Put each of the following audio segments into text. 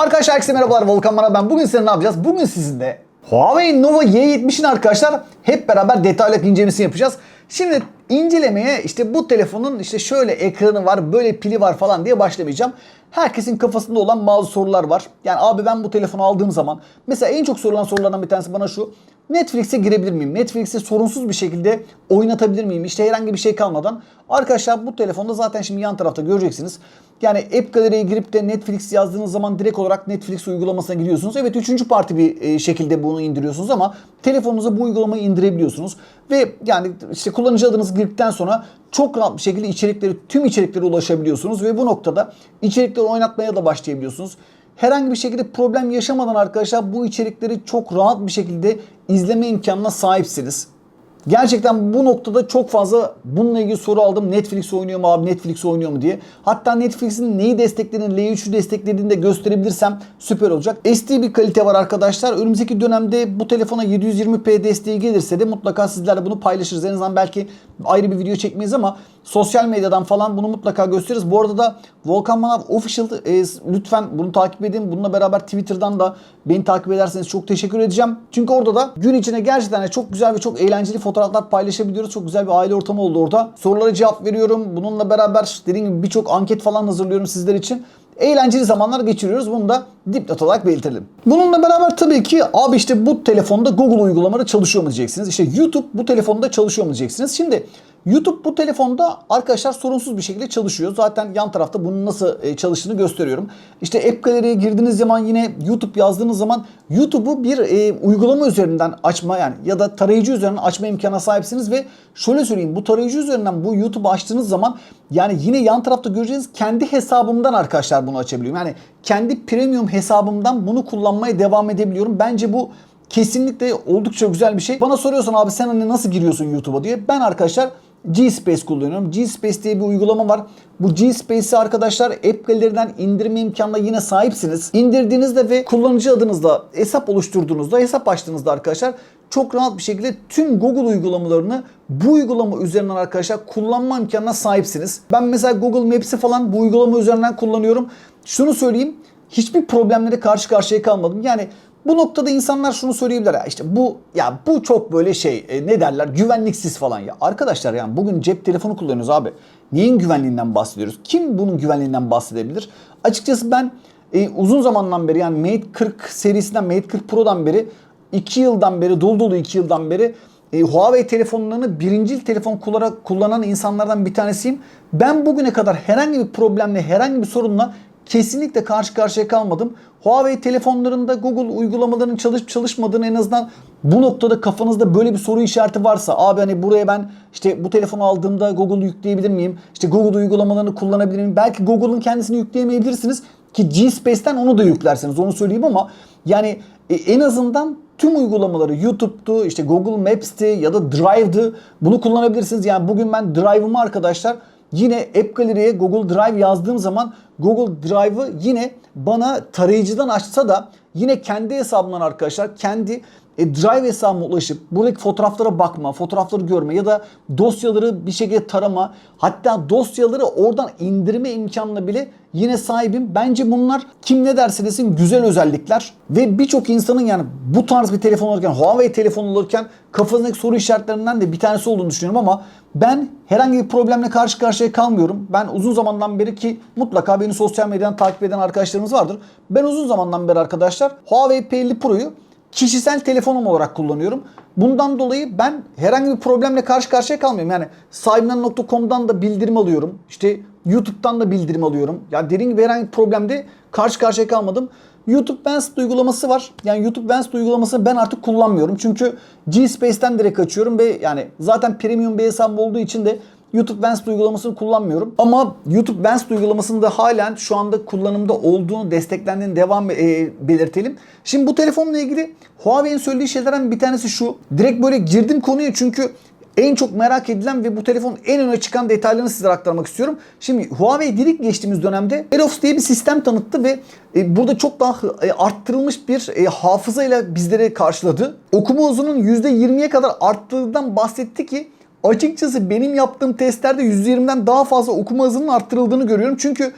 Arkadaşlar herkese merhabalar Volkan Bana ben. Bugün size ne yapacağız? Bugün sizinle Huawei Nova Y70'in arkadaşlar hep beraber detaylı incelemesini yapacağız. Şimdi incelemeye işte bu telefonun işte şöyle ekranı var, böyle pili var falan diye başlamayacağım. Herkesin kafasında olan bazı sorular var. Yani abi ben bu telefonu aldığım zaman mesela en çok sorulan sorulardan bir tanesi bana şu. Netflix'e girebilir miyim? Netflix'i sorunsuz bir şekilde oynatabilir miyim? İşte herhangi bir şey kalmadan. Arkadaşlar bu telefonda zaten şimdi yan tarafta göreceksiniz. Yani App Gallery'e girip de Netflix yazdığınız zaman direkt olarak Netflix uygulamasına giriyorsunuz. Evet üçüncü parti bir e, şekilde bunu indiriyorsunuz ama telefonunuza bu uygulamayı indirebiliyorsunuz. Ve yani işte kullanıcı adınızı girdikten sonra çok rahat bir şekilde içerikleri, tüm içeriklere ulaşabiliyorsunuz. Ve bu noktada içerikleri oynatmaya da başlayabiliyorsunuz. Herhangi bir şekilde problem yaşamadan arkadaşlar bu içerikleri çok rahat bir şekilde izleme imkanına sahipsiniz. Gerçekten bu noktada çok fazla bununla ilgili soru aldım. Netflix oynuyor mu abi Netflix oynuyor mu diye. Hatta Netflix'in neyi desteklediğini, L3'ü desteklediğini de gösterebilirsem süper olacak. SD bir kalite var arkadaşlar. Önümüzdeki dönemde bu telefona 720p desteği gelirse de mutlaka sizlerle bunu paylaşırız. En azından belki ayrı bir video çekmeyiz ama sosyal medyadan falan bunu mutlaka gösteririz. Bu arada da Volkan Manav Official e, lütfen bunu takip edin. Bununla beraber Twitter'dan da beni takip ederseniz çok teşekkür edeceğim. Çünkü orada da gün içinde gerçekten çok güzel ve çok eğlenceli fotoğraflar paylaşabiliyoruz. Çok güzel bir aile ortamı oldu orada. Sorulara cevap veriyorum. Bununla beraber dediğim gibi birçok anket falan hazırlıyorum sizler için eğlenceli zamanlar geçiriyoruz. Bunu da dipnot olarak belirtelim. Bununla beraber tabii ki abi işte bu telefonda Google uygulamaları çalışıyor mu diyeceksiniz. İşte YouTube bu telefonda çalışıyor mu diyeceksiniz. Şimdi YouTube bu telefonda arkadaşlar sorunsuz bir şekilde çalışıyor. Zaten yan tarafta bunun nasıl e, çalıştığını gösteriyorum. İşte App Gallery'e girdiğiniz zaman yine YouTube yazdığınız zaman YouTube'u bir e, uygulama üzerinden açma yani ya da tarayıcı üzerinden açma imkanına sahipsiniz ve şöyle söyleyeyim bu tarayıcı üzerinden bu YouTube'u açtığınız zaman yani yine yan tarafta göreceğiniz kendi hesabımdan arkadaşlar bunu açabiliyorum. Yani kendi premium hesabımdan bunu kullanmaya devam edebiliyorum. Bence bu kesinlikle oldukça güzel bir şey. Bana soruyorsan abi sen hani nasıl giriyorsun YouTube'a diye. Ben arkadaşlar G-Space kullanıyorum. G-Space diye bir uygulama var. Bu G-Space'i arkadaşlar App Gallery'den indirme imkanına yine sahipsiniz. İndirdiğinizde ve kullanıcı adınızla hesap oluşturduğunuzda, hesap açtığınızda arkadaşlar çok rahat bir şekilde tüm Google uygulamalarını bu uygulama üzerinden arkadaşlar kullanma imkanına sahipsiniz. Ben mesela Google Maps'i falan bu uygulama üzerinden kullanıyorum. Şunu söyleyeyim hiçbir problemlere karşı karşıya kalmadım. Yani bu noktada insanlar şunu söyleyebilir ya işte bu ya bu çok böyle şey e, ne derler güvenliksiz falan ya. Arkadaşlar yani bugün cep telefonu kullanıyoruz abi. Neyin güvenliğinden bahsediyoruz? Kim bunun güvenliğinden bahsedebilir? Açıkçası ben e, uzun zamandan beri yani Mate 40 serisinden Mate 40 Pro'dan beri 2 yıldan beri dolu dolu 2 yıldan beri e, Huawei telefonlarını birincil telefon kullanan insanlardan bir tanesiyim. Ben bugüne kadar herhangi bir problemle, herhangi bir sorunla kesinlikle karşı karşıya kalmadım. Huawei telefonlarında Google uygulamalarının çalışıp çalışmadığını en azından bu noktada kafanızda böyle bir soru işareti varsa abi hani buraya ben işte bu telefonu aldığımda Google yükleyebilir miyim? İşte Google uygulamalarını kullanabilir miyim? Belki Google'ın kendisini yükleyemeyebilirsiniz ki G-Space'ten onu da yüklerseniz onu söyleyeyim ama yani e, en azından tüm uygulamaları YouTube'du, işte Google Maps'ti ya da Drive'dı. Bunu kullanabilirsiniz. Yani bugün ben Drive'ımı arkadaşlar yine App Gallery'e Google Drive yazdığım zaman Google Drive'ı yine bana tarayıcıdan açsa da yine kendi hesabımdan arkadaşlar kendi e, Drive hesabıma ulaşıp buradaki fotoğraflara bakma, fotoğrafları görme ya da dosyaları bir şekilde tarama hatta dosyaları oradan indirme imkanına bile yine sahibim. Bence bunlar kim ne derse desin güzel özellikler ve birçok insanın yani bu tarz bir telefon alırken Huawei telefon alırken kafasındaki soru işaretlerinden de bir tanesi olduğunu düşünüyorum ama ben herhangi bir problemle karşı karşıya kalmıyorum. Ben uzun zamandan beri ki mutlaka beni sosyal medyadan takip eden arkadaşlarımız vardır. Ben uzun zamandan beri arkadaşlar Huawei P50 Pro'yu kişisel telefonum olarak kullanıyorum. Bundan dolayı ben herhangi bir problemle karşı karşıya kalmıyorum. Yani sahibinden.com'dan da bildirim alıyorum. İşte YouTube'dan da bildirim alıyorum. Yani dediğim gibi herhangi bir problemde karşı karşıya kalmadım. YouTube Vanced uygulaması var. Yani YouTube Vanced uygulamasını ben artık kullanmıyorum. Çünkü G-Space'ten direkt açıyorum ve yani zaten premium bir hesabım olduğu için de YouTube Vanced uygulamasını kullanmıyorum. Ama YouTube Vanced uygulamasının da halen şu anda kullanımda olduğunu, desteklendiğini devam e, belirtelim. Şimdi bu telefonla ilgili Huawei'nin söylediği şeylerden bir tanesi şu. Direkt böyle girdim konuya çünkü en çok merak edilen ve bu telefonun en öne çıkan detaylarını sizlere aktarmak istiyorum. Şimdi Huawei direkt geçtiğimiz dönemde AirOps diye bir sistem tanıttı ve e, burada çok daha e, arttırılmış bir e, hafızayla bizleri karşıladı. Okuma hızının %20'ye kadar arttığından bahsetti ki Açıkçası benim yaptığım testlerde %20'den daha fazla okuma hızının arttırıldığını görüyorum. Çünkü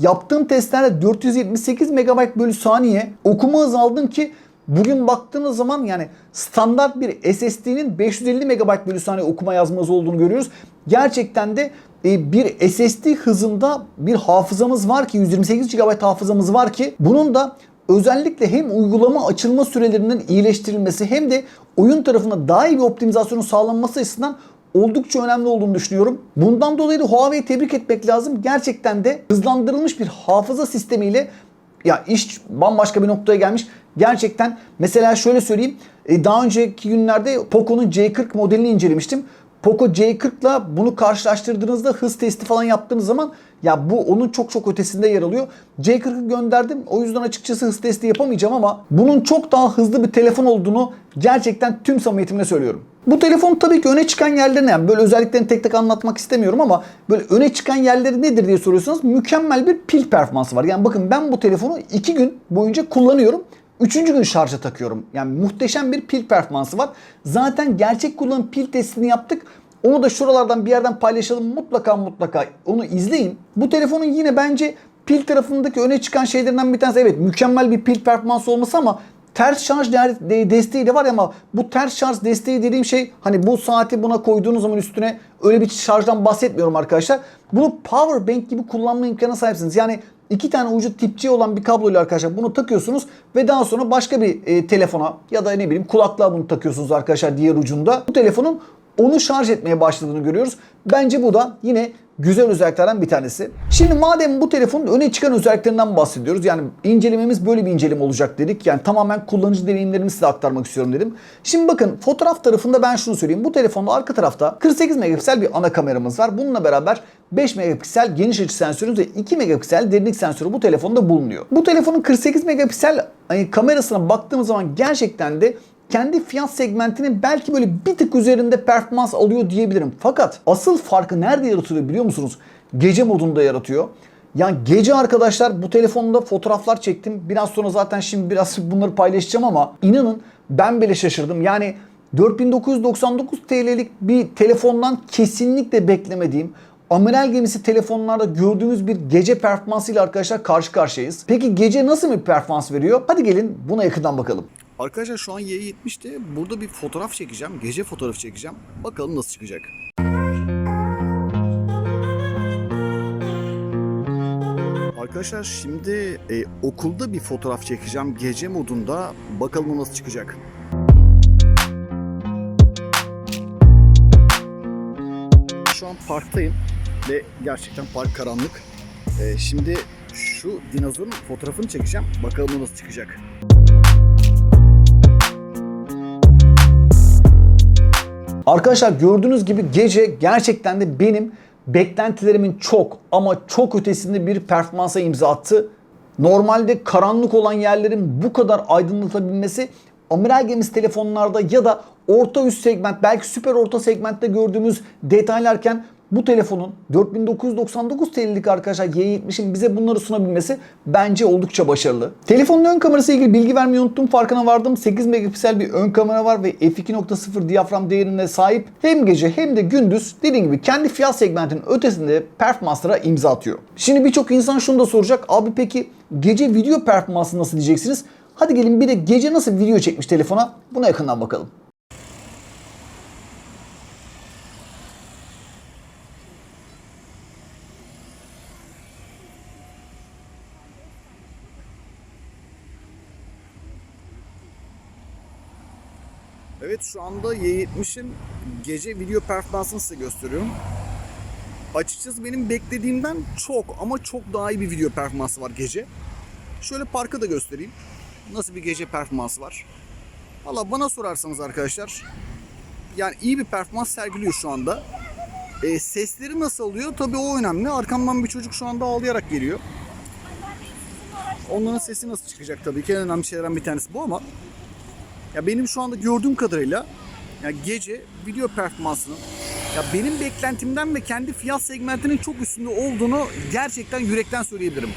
yaptığım testlerde 478 MB bölü saniye okuma hızı aldım ki bugün baktığınız zaman yani standart bir SSD'nin 550 MB bölü saniye okuma yazma hızı olduğunu görüyoruz. Gerçekten de e, bir SSD hızında bir hafızamız var ki 128 GB hafızamız var ki bunun da özellikle hem uygulama açılma sürelerinin iyileştirilmesi hem de oyun tarafında daha iyi bir optimizasyonun sağlanması açısından oldukça önemli olduğunu düşünüyorum. Bundan dolayı da Huawei'yi tebrik etmek lazım. Gerçekten de hızlandırılmış bir hafıza sistemiyle ya iş bambaşka bir noktaya gelmiş. Gerçekten mesela şöyle söyleyeyim. e, Daha önceki günlerde Poco'nun C40 modelini incelemiştim. Poco C40 ile bunu karşılaştırdığınızda hız testi falan yaptığınız zaman ya bu onun çok çok ötesinde yer alıyor. C40'ı gönderdim. O yüzden açıkçası hız testi yapamayacağım ama bunun çok daha hızlı bir telefon olduğunu gerçekten tüm samimiyetimle söylüyorum. Bu telefon tabii ki öne çıkan yerleri ne? Yani böyle özelliklerini tek tek anlatmak istemiyorum ama böyle öne çıkan yerleri nedir diye soruyorsanız mükemmel bir pil performansı var. Yani bakın ben bu telefonu 2 gün boyunca kullanıyorum. Üçüncü gün şarja takıyorum. Yani muhteşem bir pil performansı var. Zaten gerçek kullanım pil testini yaptık. Onu da şuralardan bir yerden paylaşalım. Mutlaka mutlaka onu izleyin. Bu telefonun yine bence pil tarafındaki öne çıkan şeylerinden bir tanesi evet mükemmel bir pil performansı olması ama ters şarj desteği de var ama bu ters şarj desteği dediğim şey hani bu saati buna koyduğunuz zaman üstüne öyle bir şarjdan bahsetmiyorum arkadaşlar. Bunu power bank gibi kullanma imkanı sahipsiniz. Yani iki tane ucu tip C olan bir kabloyla arkadaşlar bunu takıyorsunuz ve daha sonra başka bir e, telefona ya da ne bileyim kulaklığa bunu takıyorsunuz arkadaşlar diğer ucunda. Bu telefonun onu şarj etmeye başladığını görüyoruz. Bence bu da yine güzel özelliklerden bir tanesi. Şimdi madem bu telefonun öne çıkan özelliklerinden bahsediyoruz. Yani incelememiz böyle bir inceleme olacak dedik. Yani tamamen kullanıcı deneyimlerimi size aktarmak istiyorum dedim. Şimdi bakın fotoğraf tarafında ben şunu söyleyeyim. Bu telefonda arka tarafta 48 megapiksel bir ana kameramız var. Bununla beraber 5 megapiksel geniş açı sensörümüz ve 2 megapiksel derinlik sensörü bu telefonda bulunuyor. Bu telefonun 48 megapiksel hani, kamerasına baktığımız zaman gerçekten de kendi fiyat segmentinin belki böyle bir tık üzerinde performans alıyor diyebilirim. Fakat asıl farkı nerede yaratıyor biliyor musunuz? Gece modunda yaratıyor. Yani gece arkadaşlar bu telefonda fotoğraflar çektim. Biraz sonra zaten şimdi biraz bunları paylaşacağım ama inanın ben bile şaşırdım. Yani 4999 TL'lik bir telefondan kesinlikle beklemediğim amiral gemisi telefonlarda gördüğümüz bir gece performansıyla arkadaşlar karşı karşıyayız. Peki gece nasıl bir performans veriyor? Hadi gelin buna yakından bakalım. Arkadaşlar şu an Y70'te burada bir fotoğraf çekeceğim. Gece fotoğrafı çekeceğim. Bakalım nasıl çıkacak. Arkadaşlar şimdi e, okulda bir fotoğraf çekeceğim gece modunda. Bakalım nasıl çıkacak. Şu an parktayım ve gerçekten park karanlık. E, şimdi şu dinozorun fotoğrafını çekeceğim. Bakalım nasıl çıkacak. Arkadaşlar gördüğünüz gibi gece gerçekten de benim beklentilerimin çok ama çok ötesinde bir performansa imza attı. Normalde karanlık olan yerlerin bu kadar aydınlatabilmesi amiral gemisi telefonlarda ya da orta üst segment belki süper orta segmentte gördüğümüz detaylarken bu telefonun 4999 TL'lik arkadaşlar Y70'in bize bunları sunabilmesi bence oldukça başarılı. Telefonun ön kamerası ile ilgili bilgi vermeyi unuttum. Farkına vardım. 8 megapiksel bir ön kamera var ve f2.0 diyafram değerine sahip. Hem gece hem de gündüz dediğim gibi kendi fiyat segmentinin ötesinde performanslara imza atıyor. Şimdi birçok insan şunu da soracak. Abi peki gece video performansı nasıl diyeceksiniz? Hadi gelin bir de gece nasıl video çekmiş telefona buna yakından bakalım. Evet şu anda Y70'in gece video performansını size gösteriyorum. Açıkçası benim beklediğimden çok ama çok daha iyi bir video performansı var gece. Şöyle parkı da göstereyim. Nasıl bir gece performansı var. Valla bana sorarsanız arkadaşlar yani iyi bir performans sergiliyor şu anda. E, sesleri nasıl oluyor? Tabii o önemli. Arkamdan bir çocuk şu anda ağlayarak geliyor. Onların sesi nasıl çıkacak tabii ki en önemli şeylerden bir tanesi bu ama ya benim şu anda gördüğüm kadarıyla ya gece video performansının ya benim beklentimden ve kendi fiyat segmentinin çok üstünde olduğunu gerçekten yürekten söyleyebilirim.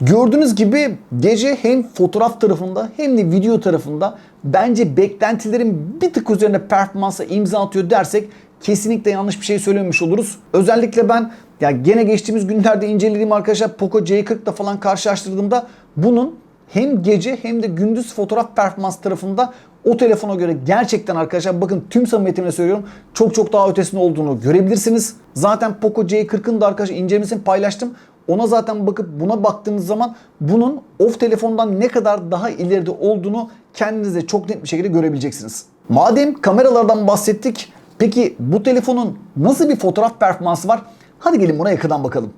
Gördüğünüz gibi gece hem fotoğraf tarafında hem de video tarafında bence beklentilerin bir tık üzerine performansa imza atıyor dersek kesinlikle yanlış bir şey söylememiş oluruz. Özellikle ben ya gene geçtiğimiz günlerde incelediğim arkadaşlar Poco C40'da falan karşılaştırdığımda bunun hem gece hem de gündüz fotoğraf performans tarafında o telefona göre gerçekten arkadaşlar bakın tüm samimiyetimle söylüyorum çok çok daha ötesinde olduğunu görebilirsiniz. Zaten Poco C40'ın da arkadaşlar incelemesini paylaştım. Ona zaten bakıp buna baktığınız zaman bunun off telefondan ne kadar daha ileride olduğunu kendinize çok net bir şekilde görebileceksiniz. Madem kameralardan bahsettik, peki bu telefonun nasıl bir fotoğraf performansı var? Hadi gelin buna yakından bakalım.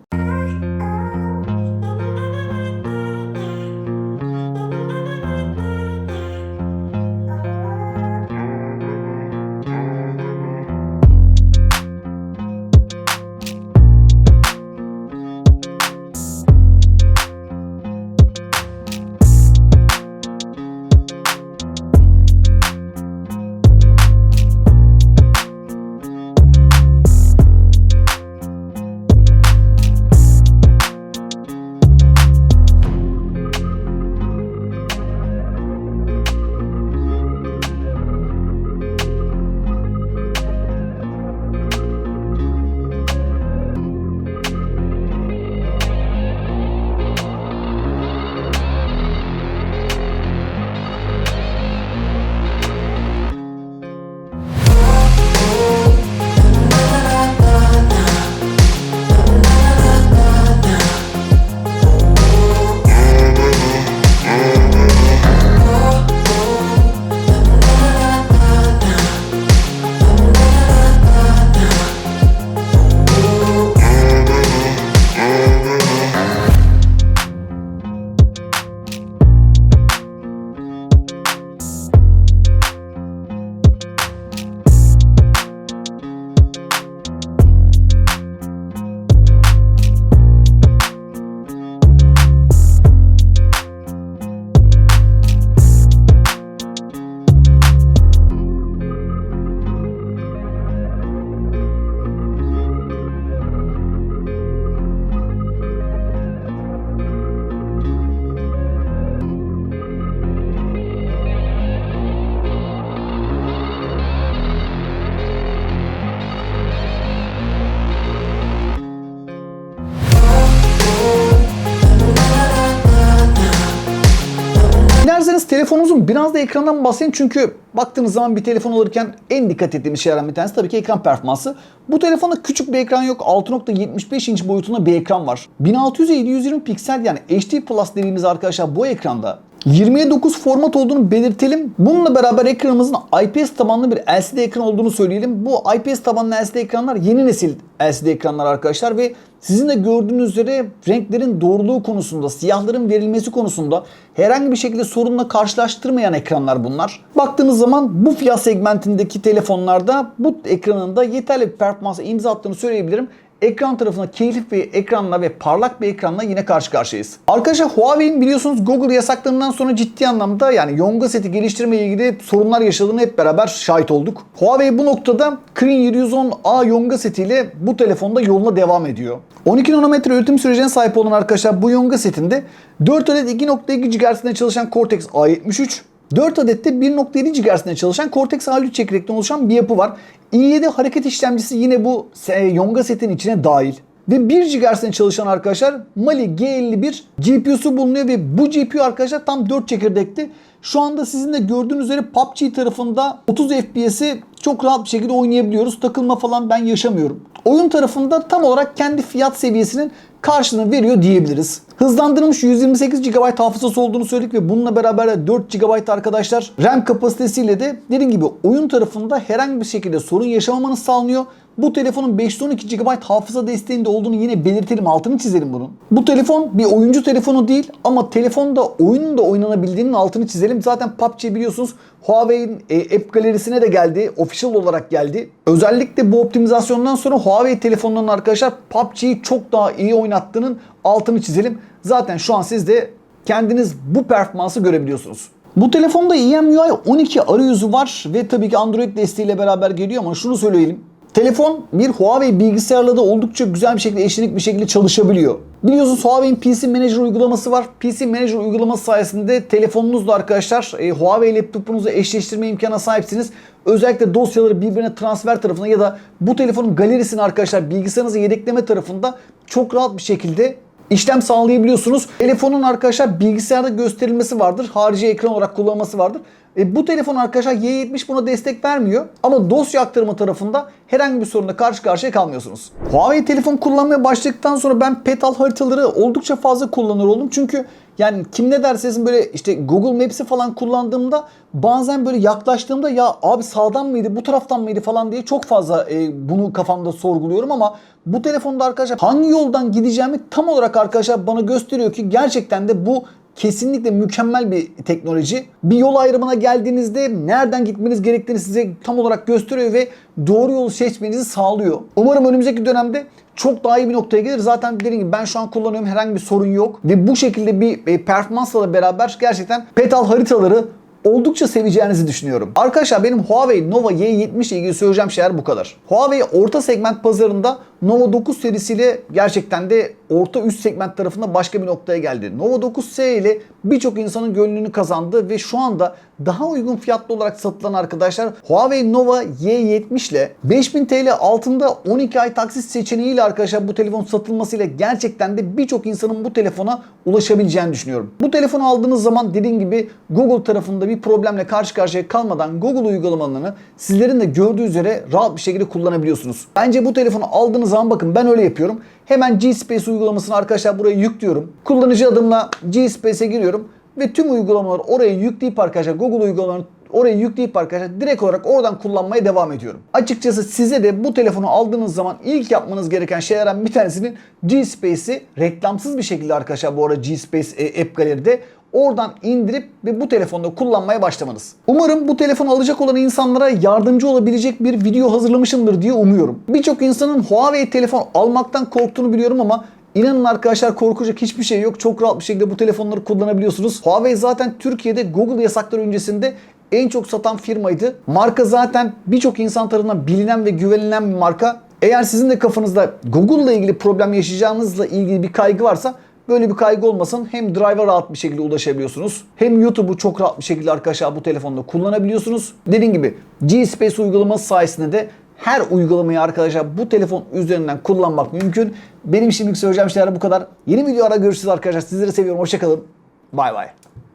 Telefonunuzun biraz da ekrandan bahsedin çünkü baktığınız zaman bir telefon alırken en dikkat ettiğimiz şeylerden bir tanesi tabii ki ekran performansı. Bu telefonda küçük bir ekran yok. 6.75 inç boyutunda bir ekran var. 1600 720 piksel yani HD Plus dediğimiz arkadaşlar bu ekranda 20'ye 9 format olduğunu belirtelim. Bununla beraber ekranımızın IPS tabanlı bir LCD ekran olduğunu söyleyelim. Bu IPS tabanlı LCD ekranlar yeni nesil LCD ekranlar arkadaşlar ve sizin de gördüğünüz üzere renklerin doğruluğu konusunda, siyahların verilmesi konusunda herhangi bir şekilde sorunla karşılaştırmayan ekranlar bunlar. Baktığınız zaman bu fiyat segmentindeki telefonlarda bu ekranın da yeterli bir performansa imza attığını söyleyebilirim ekran tarafında keyifli bir ekranla ve parlak bir ekranla yine karşı karşıyayız. Arkadaşlar Huawei'in biliyorsunuz Google yasaklarından sonra ciddi anlamda yani yonga seti geliştirme ile ilgili sorunlar yaşadığını hep beraber şahit olduk. Huawei bu noktada Kirin 710A yonga setiyle bu telefonda yoluna devam ediyor. 12 nanometre üretim sürecine sahip olan arkadaşlar bu yonga setinde 4 adet 2.2 GHz'de çalışan Cortex A73 4 adet de 1.7 GHz'de çalışan Cortex A3 çekirdekten oluşan bir yapı var. i7 hareket işlemcisi yine bu Yonga setin içine dahil. Ve 1 GHz'de çalışan arkadaşlar Mali G51 GPU'su bulunuyor ve bu GPU arkadaşlar tam 4 çekirdekli. Şu anda sizin de gördüğünüz üzere PUBG tarafında 30 FPS'i çok rahat bir şekilde oynayabiliyoruz. Takılma falan ben yaşamıyorum. Oyun tarafında tam olarak kendi fiyat seviyesinin karşılığını veriyor diyebiliriz. Hızlandırılmış 128 GB hafızası olduğunu söyledik ve bununla beraber de 4 GB arkadaşlar RAM kapasitesiyle de dediğim gibi oyun tarafında herhangi bir şekilde sorun yaşamamanız sağlanıyor. Bu telefonun 512 GB hafıza desteğinde olduğunu yine belirtelim altını çizelim bunun. Bu telefon bir oyuncu telefonu değil ama telefonda oyunun da oynanabildiğinin altını çizelim. Zaten PUBG biliyorsunuz Huawei'in e, app galerisine de geldi. Official olarak geldi. Özellikle bu optimizasyondan sonra Huawei telefonlarının arkadaşlar PUBG'yi çok daha iyi oynattığının altını çizelim. Zaten şu an siz de kendiniz bu performansı görebiliyorsunuz. Bu telefonda EMUI 12 arayüzü var ve tabii ki Android desteğiyle beraber geliyor ama şunu söyleyelim. Telefon bir Huawei bilgisayarla da oldukça güzel bir şekilde eşlenik bir şekilde çalışabiliyor. Biliyorsunuz Huawei'in PC Manager uygulaması var. PC Manager uygulaması sayesinde telefonunuzla arkadaşlar e, Huawei laptopunuzu eşleştirme imkanına sahipsiniz. Özellikle dosyaları birbirine transfer tarafında ya da bu telefonun galerisini arkadaşlar bilgisayarınıza yedekleme tarafında çok rahat bir şekilde işlem sağlayabiliyorsunuz. Telefonun arkadaşlar bilgisayarda gösterilmesi vardır. Harici ekran olarak kullanılması vardır. E, bu telefon arkadaşlar Y70 buna destek vermiyor. Ama dosya aktarımı tarafında herhangi bir sorunla karşı karşıya kalmıyorsunuz. Huawei telefon kullanmaya başladıktan sonra ben petal haritaları oldukça fazla kullanır oldum. Çünkü yani kim ne derse böyle işte Google Maps'i falan kullandığımda bazen böyle yaklaştığımda ya abi sağdan mıydı bu taraftan mıydı falan diye çok fazla e, bunu kafamda sorguluyorum ama bu telefonda arkadaşlar hangi yoldan gideceğimi tam olarak arkadaşlar bana gösteriyor ki gerçekten de bu kesinlikle mükemmel bir teknoloji. Bir yol ayrımına geldiğinizde nereden gitmeniz gerektiğini size tam olarak gösteriyor ve doğru yolu seçmenizi sağlıyor. Umarım önümüzdeki dönemde çok daha iyi bir noktaya gelir. Zaten dediğim gibi ben şu an kullanıyorum herhangi bir sorun yok. Ve bu şekilde bir e, performansla beraber gerçekten petal haritaları oldukça seveceğinizi düşünüyorum. Arkadaşlar benim Huawei Nova Y70 ile ilgili söyleyeceğim şeyler bu kadar. Huawei orta segment pazarında Nova 9 serisiyle gerçekten de orta üst segment tarafında başka bir noktaya geldi. Nova 9S ile birçok insanın gönlünü kazandı ve şu anda daha uygun fiyatlı olarak satılan arkadaşlar Huawei Nova Y70 ile 5000 TL altında 12 ay taksit seçeneğiyle arkadaşlar bu telefon satılmasıyla gerçekten de birçok insanın bu telefona ulaşabileceğini düşünüyorum. Bu telefonu aldığınız zaman dediğim gibi Google tarafında bir problemle karşı karşıya kalmadan Google uygulamalarını sizlerin de gördüğü üzere rahat bir şekilde kullanabiliyorsunuz. Bence bu telefonu aldığınız zaman bakın ben öyle yapıyorum. Hemen G-Space uygulamasını arkadaşlar buraya yüklüyorum. Kullanıcı adımla G-Space'e giriyorum ve tüm uygulamaları oraya yükleyip arkadaşlar Google uygulamalarını oraya yükleyip arkadaşlar direkt olarak oradan kullanmaya devam ediyorum. Açıkçası size de bu telefonu aldığınız zaman ilk yapmanız gereken şeylerden bir tanesinin G-Space'i reklamsız bir şekilde arkadaşlar bu arada G-Space e, App Gallery'de oradan indirip ve bu telefonda kullanmaya başlamanız. Umarım bu telefonu alacak olan insanlara yardımcı olabilecek bir video hazırlamışımdır diye umuyorum. Birçok insanın Huawei telefon almaktan korktuğunu biliyorum ama İnanın arkadaşlar korkacak hiçbir şey yok. Çok rahat bir şekilde bu telefonları kullanabiliyorsunuz. Huawei zaten Türkiye'de Google yasakları öncesinde en çok satan firmaydı. Marka zaten birçok insan tarafından bilinen ve güvenilen bir marka. Eğer sizin de kafanızda Google ile ilgili problem yaşayacağınızla ilgili bir kaygı varsa Böyle bir kaygı olmasın. Hem drive'a rahat bir şekilde ulaşabiliyorsunuz. Hem YouTube'u çok rahat bir şekilde arkadaşlar bu telefonda kullanabiliyorsunuz. Dediğim gibi G-Space uygulaması sayesinde de her uygulamayı arkadaşlar bu telefon üzerinden kullanmak mümkün. Benim şimdilik söyleyeceğim şeyler bu kadar. Yeni videolarda görüşürüz arkadaşlar. Sizleri seviyorum. Hoşçakalın. Bay bay.